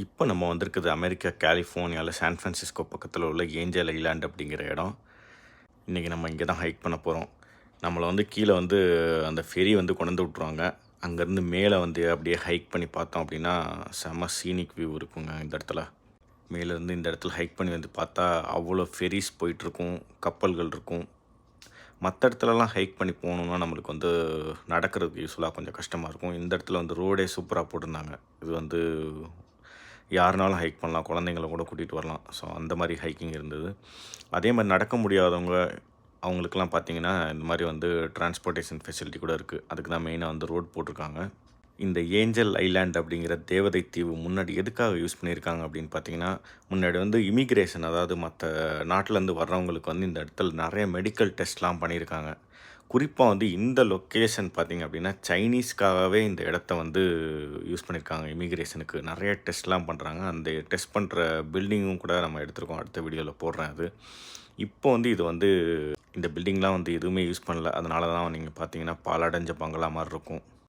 இப்போ நம்ம வந்திருக்குது அமெரிக்கா கலிஃபோர்னியாவில் சான் ஃப்ரான்சிஸ்கோ பக்கத்தில் உள்ள ஏஞ்சல் ஐலாண்ட் அப்படிங்கிற இடம். இன்றைக்கி நம்ம இங்கே தான் ஹைக் பண்ண போகிறோம் நம்மளை வந்து கீழே வந்து அந்த ஃபெரி வந்து கொண்டு விட்ருவாங்க அங்கேருந்து மேலே வந்து அப்படியே ஹைக் பண்ணி பார்த்தோம் அப்படின்னா செம சீனிக் வியூ இருக்குங்க இந்த இடத்துல. மேலேருந்து இந்த இடத்துல ஹைக் பண்ணி வந்து பார்த்தா அவ்வளோ ஃபெரிஸ் போயிட்டுருக்கும் கப்பல்கள் இருக்கும். மற்ற இடத்துலலாம் ஹைக் பண்ணி போகணுன்னா நம்மளுக்கு வந்து நடக்கிறதுக்கு யூஸ்ஃபுல்லாக கொஞ்சம் கஷ்டமாக இருக்கும். இந்த இடத்துல வந்து ரோடே சூப்பராக போட்டிருந்தாங்க. இது வந்து யாருனாலும் ஹைக் பண்ணலாம். குழந்தைங்கள கூட கூட்டிகிட்டு வரலாம். ஸோ அந்த மாதிரி ஹைக்கிங் இருந்தது. அதே மாதிரி நடக்க முடியாதவங்க அவங்களுக்கெல்லாம் பார்த்தீங்கன்னா இந்த மாதிரி வந்து டிரான்ஸ்போர்ட்டேஷன் ஃபெசிலிட்டி கூட இருக்குது அதுக்கு தான் மெயினாக வந்து ரோட் போட்டிருக்காங்க. இந்த ஏஞ்சல் ஐலாண்ட் அப்படிங்கிற தேவதை தீவு முன்னாடி எதுக்காக யூஸ் பண்ணியிருக்காங்க அப்படின்னு பார்த்தீங்கன்னா முன்னாடி வந்து இமிக்ரேஷன் அதாவது மற்ற நாட்டிலேருந்து வர்றவங்களுக்கு வந்து இந்த இடத்துல நிறைய மெடிக்கல் டெஸ்ட்லாம் பண்ணியிருக்காங்க. குறிப்பாக வந்து இந்த லொக்கேஷன் பார்த்திங்க அப்படின்னா சைனீஸ்க்காகவே இந்த இடத்த வந்து யூஸ் பண்ணியிருக்காங்க இமிக்ரேஷனுக்கு. நிறைய டெஸ்ட்லாம் பண்ணுறாங்க. அந்த டெஸ்ட் பண்ணுற பில்டிங்கும் கூட நம்ம எடுத்திருக்கோம். அடுத்த வீடியோவில் போடுறேன் அது. இப்போ வந்து இது வந்து இந்த பில்டிங்லாம் வந்து எதுவுமே யூஸ் பண்ணல. அதனால தான் நீங்கள் பார்த்தீங்கன்னா பாலடைஞ்ச பங்களா மாதிரி இருக்கும்.